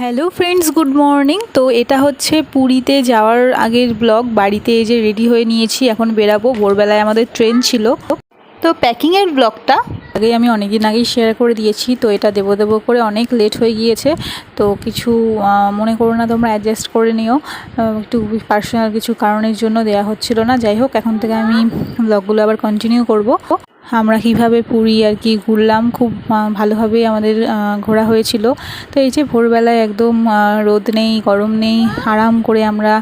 Hello friends good morning তো এটা হচ্ছে পুরীতে যাওয়ার আগের ব্লগ বাড়িতে এই যে রেডি হয়ে নিয়েছি, এখন বেরাবো। ভোরবেলায় আমাদের ট্রেন ছিল। তো প্যাকিংয়ের ব্লগটা আগে আমি অনেক দিন আগেই শেয়ার করে দিয়েছি। তো এটা দেবো দেবো করে অনেক লেট হয়ে গিয়েছে। তো কিছু মনে করো না তোমরা অ্যাডজাস্ট করে নিও। একটু পার্সোনাল কিছু কারণের জন্য দেয়া হচ্ছিল না। যাই হোক, এখন থেকে আমি ব্লগগুলো আবার কন্টিনিউ করব। আমরা কীভাবে পুরী আর কি ঘুরলাম, খুব ভালোভাবেই আমাদের ঘোরা হয়েছিল। তো এই যে ভোরবেলায় একদম রোদ নেই, গরম নেই, আরাম করে আমরা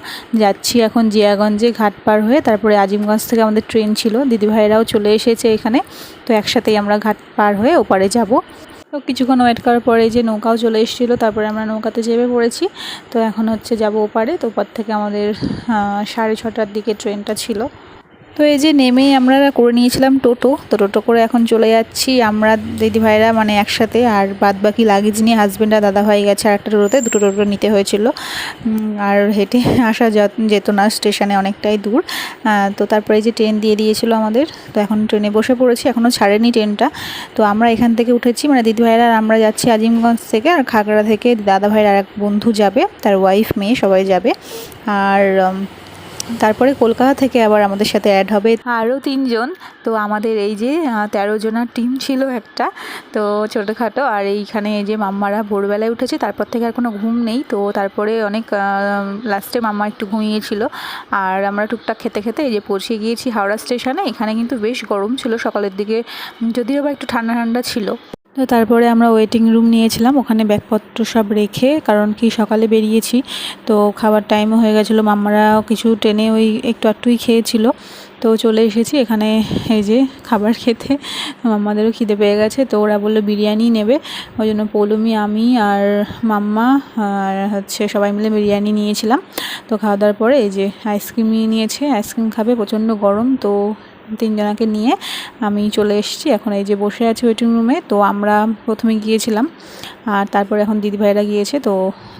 যাচ্ছি এখন জিয়াগঞ্জে ঘাট পার হয়ে। তারপরে আজিমগঞ্জ থেকে আমাদের ট্রেন ছিল, দিদিভাইরাও চলে এসেছে এখানে। তো একসাথেই আমরা ঘাট পার হয়ে ওপারে যাব। তো কিছুক্ষণ ওয়েট করার পরে যে নৌকাও চলে এসেছিল, তারপরে আমরা নৌকাতে চেপে পড়েছি। তো এখন হচ্ছে যাব ওপারে। তো ওপার থেকে আমাদের সাড়ে ছটার দিকে ট্রেনটা ছিল। তো এই যে নেমেই আমরা করে নিয়েছিলাম টোটো, তো টোটো করে এখন চলে যাচ্ছি আমরা, দিদি ভাইরা মানে একসাথে আর বাদ বাকি লাগেজ নিয়ে হাজব্যান্ড আর দাদা ভাই গেছে আর একটা টোটোতে, দুটো টোটো নিতে হয়েছিল। আর হেঁটে আসা যেত না, স্টেশনে অনেকটাই দূর। তো তারপরে যে ট্রেন দিয়ে দিয়েছিল আমাদের, তো এখন ট্রেনে বসে পড়েছি এখনও ছাড়েনি ট্রেনটা তো আমরা এখান থেকে উঠেছি মানে দিদি ভাইরা আর আমরা যাচ্ছি আজিমগঞ্জ থেকে, আর খাগড়া থেকে দাদা ভাইয়ের আর এক বন্ধু যাবে, তার ওয়াইফ মেয়ে সবাই যাবে। আর তারপরে কলকাতা থেকে আবার আমাদের সাথে অ্যাড হবে। আরও তিনজন। তো আমাদের এই যে তেরো জনের টিম ছিল একটা, তো ছোটোখাটো। আর এইখানে এই যে মাম্মারা ভোরবেলায় উঠেছে, তারপর থেকে আর কোনো ঘুম নেই। তো তারপরে অনেক লাস্টে মাম্মা একটু ঘুমিয়েছিল। আর আমরা টুকটাক খেতে খেতে এই যে পৌঁছে গিয়েছি হাওড়া স্টেশনে। এখানে কিন্তু বেশ গরম ছিল সকালের দিকে। যদিও বা একটু ঠান্ডা ঠান্ডা ছিল। তো তারপরে আমরা ওয়েটিং রুম নিয়েছিলাম, ওখানে ব্যাগপত্র সব রেখে, কারণ কি সকালে বেরিয়েছি, তো খাবার টাইমও হয়ে গেছিল মাম্মারাও কিছু ট্রেনে ওই একটু একটুই খেয়েছিল, তো চলে এসেছি, এখানে এই যে খাবার খেতে, মাম্মাদেরও খিদে পেয়ে গেছে, তো ওরা বলল বিরিয়ানি নেবে, ওই জন্য পৌলমি, আমি আর মাম্মা আর হচ্ছে সবাই মিলে বিরিয়ানি নিয়েছিলাম, তো খাওয়া দাওয়ার পরে এই যে আইসক্রিম নিয়ে নিয়েছে আইসক্রিম খাবে প্রচণ্ড গরম, তো তিনজনাকে নিয়ে আমি চলে এসেছি। এখন এই যে বসে আছি ওয়েটিং রুমে তো আমরা প্রথমে গিয়েছিলাম, আর তারপরে এখন দিদিভাইরা গিয়েছে, তো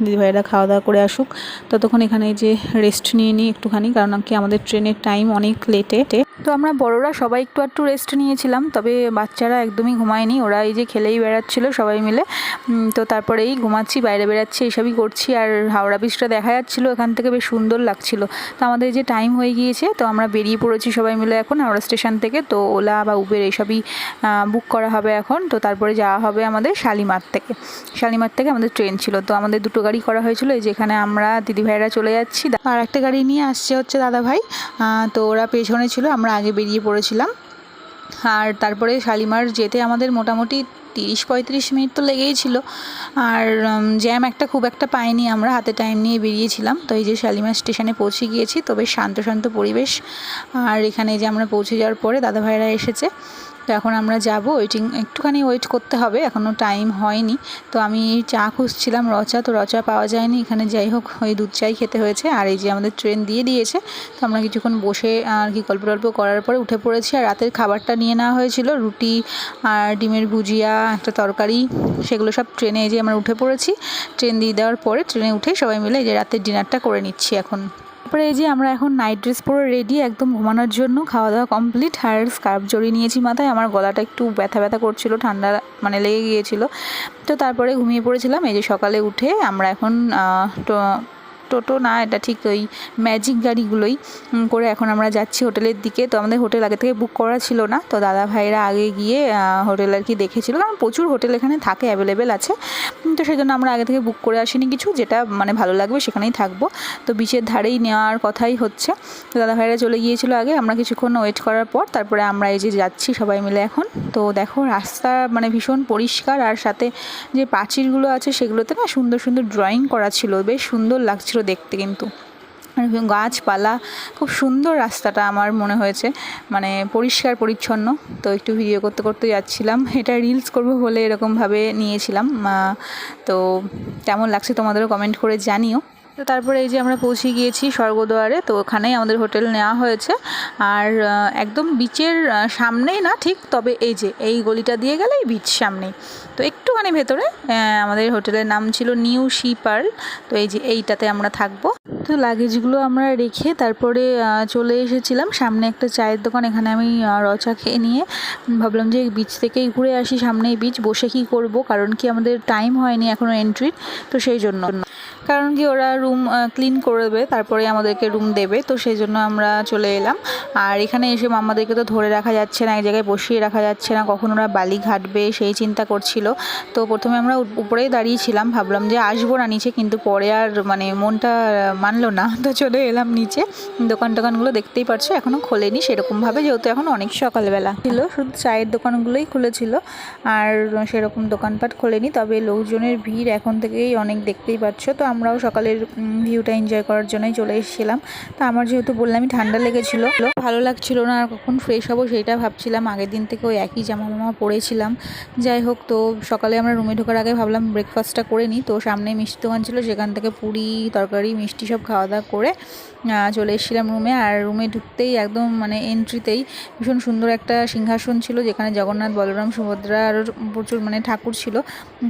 দিদিভাইরা খাওয়া দাওয়া করে আসুক। ততক্ষণ এখানে যে রেস্ট নিয়ে নিই একটুখানি, কারণ কি আমাদের ট্রেনের টাইম অনেক লেটে তো আমরা বড়রা সবাই একটু একটু রেস্ট নিয়েছিলাম, তবে বাচ্চারা একদমই ঘুমায়নি। ওরা এই যে খেলেই বেড়াচ্ছিল সবাই মিলে। তো তারপরে এই ঘুমাচ্ছি, বাইরে বেড়াচ্ছি, এইসবই করছি। আর হাওড়া ব্রিজটা দেখা যাচ্ছিল, এখান থেকে বেশ সুন্দর লাগছিল। তো আমাদের যে টাইম হয়ে গিয়েছে, তো আমরা বেরিয়ে পড়েছি সবাই মিলে এখন হাওড়া স্টেশন থেকে। তো ওলা বা উবের এইসবই বুক করা হবে এখন। তো তারপরে যাওয়া হবে আমাদের শালিমার থেকে। শালিমার থেকে আমাদের ট্রেন ছিল। তো আমাদের দুটো গাড়ি করা হয়েছিল। এই যেখানে আমরা দিদিভাইরা চলে যাচ্ছি। আর একটা গাড়ি নিয়ে আসছে হচ্ছে দাদা ভাই তো ওরা পেছনে ছিল। আমরা আগে বেরিয়ে পড়েছিলাম। আর তারপরে শালিমার যেতে আমাদের মোটামুটি তিরিশ পঁয়ত্রিশ মিনিট তো লেগেই ছিল। আর জ্যাম একটা খুব একটা পাইনি, আমরা হাতে টাইম নিয়ে বেরিয়েছিলাম। তো এই যে শালিমার স্টেশনে পৌঁছে গিয়েছি, তো বেশ শান্ত শান্ত পরিবেশ। আর এখানে যে আমরা পৌঁছে যাওয়ার পরে দাদাভাইরা এসেছে। তো এখন আমরা যাব ওয়েটিং একটুখানি ওয়েট করতে হবে এখনও টাইম হয়নি। তো আমি চা খুঁজছিলাম রচা, তো রচা পাওয়া যায়নি, এখানে যাই হোক, ওই দুধ চাই খেতে হয়েছে, আর এই যে আমাদের ট্রেন দিয়ে দিয়েছে, তো আমরা কিছুক্ষণ বসে, আর কি গল্প টল্প করার পরে উঠে পড়েছি, আর রাতের খাবারটা নিয়ে নেওয়া হয়েছিল, রুটি আর ডিমের ভুজিয়া, একটা তরকারি, সেগুলো সব ট্রেনে এই যে আমরা উঠে পড়েছি ট্রেন দিয়ে দেওয়ার পরে ট্রেনে উঠে সবাই মিলে এই যে রাতের ডিনারটা করে নিচ্ছি এখন। তারপরে এই যে আমরা এখন নাইট ড্রেস পরে রেডি একদম ঘুমানোর জন্য খাওয়া দাওয়া কমপ্লিট আর স্কার্ফ জড়িয়ে নিয়েছি মাথায়, আমার গলাটা একটু ব্যথা ব্যথা করছিল, ঠান্ডা মানে লেগে গিয়েছিল। তো তারপরে ঘুমিয়ে পড়েছিলাম, এই যে সকালে উঠে আমরা এখন টোটো, না, এটা ঠিক ওই ম্যাজিক গাড়িগুলোই। করে এখন আমরা যাচ্ছি হোটেলের দিকে। তো আমাদের হোটেল আগে থেকে বুক করা ছিল না। তো দাদা ভাইরা আগে গিয়ে হোটেল আর কি দেখেছিল। কারণ প্রচুর হোটেল এখানে থাকে অ্যাভেলেবেল আছে। তো সেই জন্য আমরা আগে থেকে বুক করে আসিনি কিছু, যেটা মানে ভালো লাগবে, সেখানেই থাকব। তো বিচের ধারেই নেওয়ার কথাই হচ্ছে। তো দাদা ভাইরা চলে গিয়েছিল আগে। আমরা কিছুক্ষণ ওয়েট করার পর, তারপরে আমরা এই যে যাচ্ছি সবাই মিলে এখন। তো দেখো, রাস্তা মানে ভীষণ পরিষ্কার। আর সাথে যে প্রাচীরগুলো আছে, সেগুলোতে না সুন্দর সুন্দর ড্রয়িং করা ছিল। বেশ সুন্দর লাগছিল। দেখতে কিন্তু। গাছপালা, খুব সুন্দর রাস্তাটা আমার মনে হয়েছে। মানে পরিষ্কার, পরিচ্ছন্ন। তো একটু ভিডিও করতে করতে যাচ্ছিলাম। এটা রিলস করব বলে এরকমভাবে নিয়েছিলাম। তো কেমন লাগছে তোমাদেরও কমেন্ট করে জানিও। তো তারপরে এই যে আমরা পৌঁছে গিয়েছি স্বর্গদ্বারে, তো ওখানেই আমাদের হোটেল নেওয়া হয়েছে। আর একদম বিচের সামনেই না, ঠিক, তবে এই যে, এই গলিটা দিয়ে গেলেই বিচ সামনেই। তো একটুখানি ভেতরে আমাদের হোটেলের নাম ছিল নিউ শি পার্ল, তো এই যে এইটাতে আমরা থাকব। তো লাগেজগুলো আমরা রেখে তারপরে চলে এসেছিলাম। সামনে একটা চায়ের দোকান, এখানে আমি রচা খেয়ে নিয়ে ভাবলাম যে বিচ থেকেই ঘুরে আসি সামনে বিচ বসে কি করব? কারণ কি আমাদের টাইম হয়নি এখনও এন্ট্রির তো সেই জন্য। কারণ কি ওরা রুম ক্লিন করে দেবে তারপরে আমাদেরকে রুম দেবে, তো সেই জন্য আমরা চলে এলাম। আর এখানে এসে মাম্মাদেরকে তো ধরে রাখা যাচ্ছে না, এক জায়গায় বসিয়ে রাখা যাচ্ছে না, কখন ওরা বালি ঘাটবে সেই চিন্তা করছিল। তো প্রথমে আমরা উপ- উপরেই দাঁড়িয়েছিলাম ভাবলাম যে আসব না নিচে, কিন্তু পরে আর মানে মনটা মানলো না। তো চলে এলাম নিচে। দোকান টোকানগুলো দেখতেই পারছ এখনও খোলেনি। সেরকমভাবে যেহেতু এখন অনেক সকালবেলা ছিল, শুধু চায়ের দোকানগুলোই খুলেছিল। আর সেরকম দোকানপাট খোলেনি, তবে লোকজনের ভিড় এখন থেকেই অনেক দেখতেই পাচ্ছ। তো আমরাও সকালের ভিউটা এনজয় করার জন্যই চলে এসেছিলাম। তো আমার যেহেতু বললামই ঠান্ডা লেগেছিল। ভালো লাগছিল না, আর কখন ফ্রেশ হব সেইটা ভাবছিলাম। আগের দিন থেকে ওই একই জামা মামা পরেছিলাম। যাই হোক, তো সকালে আমরা রুমে ঢোকার আগে ভাবলাম ব্রেকফাস্টটা করে নিই তো সামনে মিষ্টি দোকান ছিল, সেখান থেকে পুরি, তরকারি, মিষ্টি সব খাওয়া দাওয়া করে চলে এসেছিলাম রুমে আর রুমে ঢুকতেই একদম মানে এন্ট্রিতেই ভীষণ সুন্দর একটা সিংহাসন ছিল, যেখানে জগন্নাথ, বলরাম, সুভদ্রা, আরও প্রচুর মানে ঠাকুর ছিল।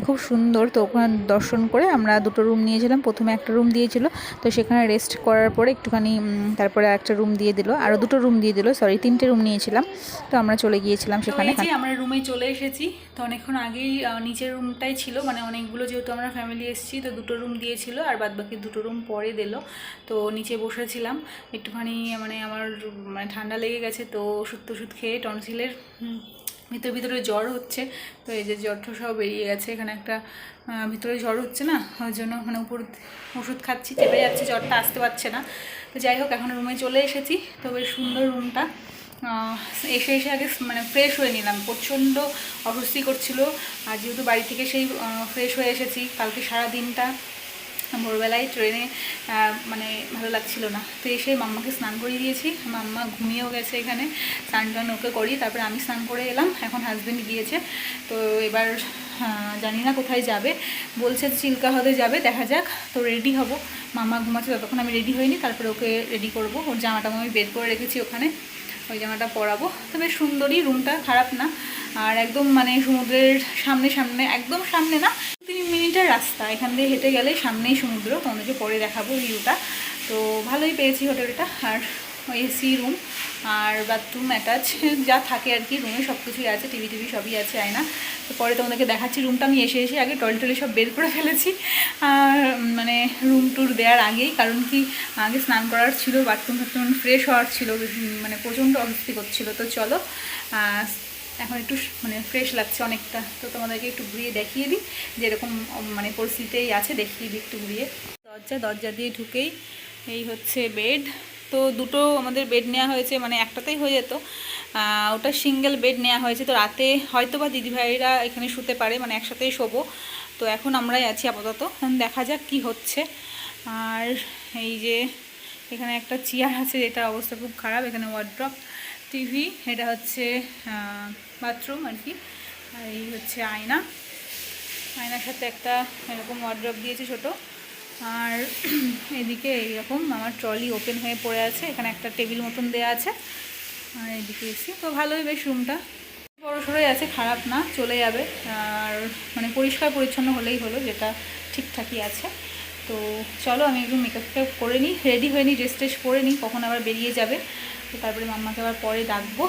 খুব সুন্দর, তো ওখানে দর্শন করে আমরা দুটো রুম নিয়েছিলাম। প্রথমে একটা রুম দিয়েছিল। তো সেখানে রেস্ট করার পরে একটুখানি তারপরে একটা রুম দিয়ে দিল। আরও দুটো রুম দিয়ে দিল সরি তিনটে রুম নিয়েছিলাম। তো আমরা চলে গিয়েছিলাম সেখানে। আমরা রুমে চলে এসেছি তো অনেকক্ষণ আগেই নিচের রুমটাই ছিল। মানে অনেকগুলো যেহেতু আমরা ফ্যামিলি এসেছি তো দুটো রুম দিয়েছিল আর বাদ বাকি দুটো রুম পরে দিল। তো নিচে বসেছিলাম। একটুখানি মানে আমার মানে ঠান্ডা লেগে গেছে তো ওষুধ টষুধ খেয়ে টনসিলের ভিতরে ভিতরে জ্বর হচ্ছে, তো এই যে জ্বরটা সব বেরিয়ে গেছে। এখানে একটা ভিতরে জ্বর হচ্ছে না, ওই জন্য মানে উপর ওষুধ খাচ্ছি, চেপে যাচ্ছে, জ্বরটা আসতে পারছে না। তো যাই হোক, এখন রুমে চলে এসেছি, তো বেশ সুন্দর রুমটা এসে এসে আগে মানে ফ্রেশ হয়ে নিলাম। প্রচণ্ড অস্বস্তি করছিল। আর যেহেতু বাড়ি থেকে সেই ফ্রেশ হয়ে এসেছি, কালকে সারা দিনটা ভোরবেলায় ট্রেনে মানে ভালো লাগছিল না। তো এসে মাম্মাকে স্নান করিয়ে দিয়েছি। মাম্মা ঘুমিয়েও গেছে এখানে। স্নান টান ওকে করি তারপরে আমি স্নান করে এলাম। এখন হাজব্যান্ড গিয়েছে। তো এবার জানি না কোথায় যাবে। বলছে চিল্কা হ্রদে যাবে, দেখা যাক। তো রেডি হব। মাম্মা ঘুমাচ্ছে, ততক্ষণ আমি রেডি হইনি। তারপরে ওকে রেডি করব। ওর জামাটা আমি বের করে রেখেছি ওখানে। ওই জামাটা পরাবো। তো বেশ সুন্দরই রুমটা খারাপ না। আর একদম মানে সমুদ্রের সামনে সামনে, একদম সামনে না, তিন মিনিটের রাস্তা। এখান দিয়ে হেঁটে গেলে সামনেই সমুদ্র। তোমাদেরকে পরে দেখাবো ভিউটা তো ভালোই পেয়েছি হোটেলটা আর এসি রুম আর বাথরুম অ্যাটাচ যা থাকে আর কি রুমে সব কিছুই আছে টিভি টিভি সবই আছে আয়না তো পরে তোমাদেরকে দেখাচ্ছি রুমটা আমি এসে এসে আগে টয়লেট টয়লেট সব বের করে ফেলেছি। আর মানে রুম টুর দেওয়ার আগেই, কারণ কি, আগে স্নান করার ছিল বাথরুম ফাথরুম ফ্রেশ হওয়ার ছিল মানে প্রচণ্ড অস্বস্তি করছিল। তো চলো এখন একটু মানে ফ্রেশ লাগছে অনেকটা। তো তোমাদেরকে একটু ঘুরিয়ে দেখিয়ে দিই, যেরকম মানে পরিস্থিতিতেই আছে, দেখিয়ে দিই একটু ঘুরিয়ে। দরজা দরজা দিয়ে ঢুকেই, এই হচ্ছে বেড তো দুটো আমাদের বেড নেওয়া হয়েছে মানে একটাতেই হয়ে যেত। ওটা সিঙ্গেল বেড নেওয়া হয়েছে, তো রাতে হয়তো বা দিদিভাইরা এখানে শুতে পারে মানে একসাথেই শোবো। তো এখন আমরাই আছি আপাতত, এখন দেখা যাক কি হচ্ছে। আর এই যে এখানে একটা চেয়ার আছে, যেটা অবস্থা খুব খারাপ, এখানে ওয়ার্ড্রপ টিভি এটা হচ্ছে বাথরুম আর কি। আর এই হচ্ছে আয়না। আয়নার সাথে একটা এরকম ওয়ার্ড্রপ দিয়েছে ছোট। আর এদিকে এইরকম আমার ট্রলি ওপেন হয়ে পড়ে আছে, এখানে একটা টেবিল মতন দেয়া আছে। আর এদিকে এসি তো ভালোই বেশ রুমটা বড় সড়োই আছে, খারাপ না, চলে যাবে। আর মানে পরিষ্কার পরিচ্ছন্ন হলেই হলো, যেটা ঠিকঠাকই আছে। তো চলো, আমি একটু মেকআপ টেকআপ করে নিই রেডি হয়ে নিই ড্রেস ট্রেস করে নিই, কখন আবার বেরিয়ে যাবে। তো তারপরে মাম্মাকে আবার পরে ডাকবো।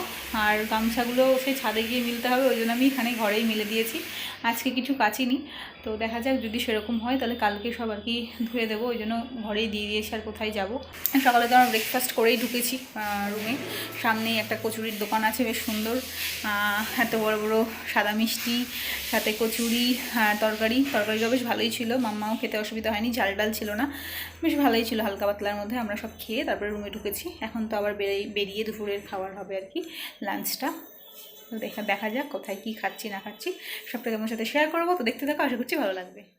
আর গামছাগুলো সেই ছাদে গিয়ে মিলতে হবে, ওই জন্য আমি এখানে ঘরেই মিলে দিয়েছি। আজকে কিছু কাচিনি তো দেখা যাক যদি সেরকম হয় তাহলে কালকে সব আর কি ধুয়ে দেবো, ওই জন্য ঘরেই দিয়ে দিয়েছি আর কোথায় যাব। সকালে তো আমরা ব্রেকফাস্ট করেই ঢুকেছি রুমে সামনেই একটা কচুরির দোকান আছে, বেশ সুন্দর। এত বড় বড় সাদা মিষ্টি, সাথে কচুরি তরকারি। তরকারিটাও বেশ ভালোই ছিল, মাম্মাও খেতে অসুবিধা হয়নি, ঝাল ডাল ছিল না। বেশ ভালোই ছিল হালকা পাতলার মধ্যে, আমরা সব খেয়ে তারপরে রুমে ঢুকেছি। এখন তো আবার বেরিয়ে বেরিয়ে দুপুরের খাবার হবে আর কি। লাঞ্চটা দেখা দেখা যাক কোথায় কী খাচ্ছি, না খাচ্ছি, সবটা তোমার সাথে শেয়ার করব। তো দেখতে থাকো, আশা করছি ভালো লাগবে।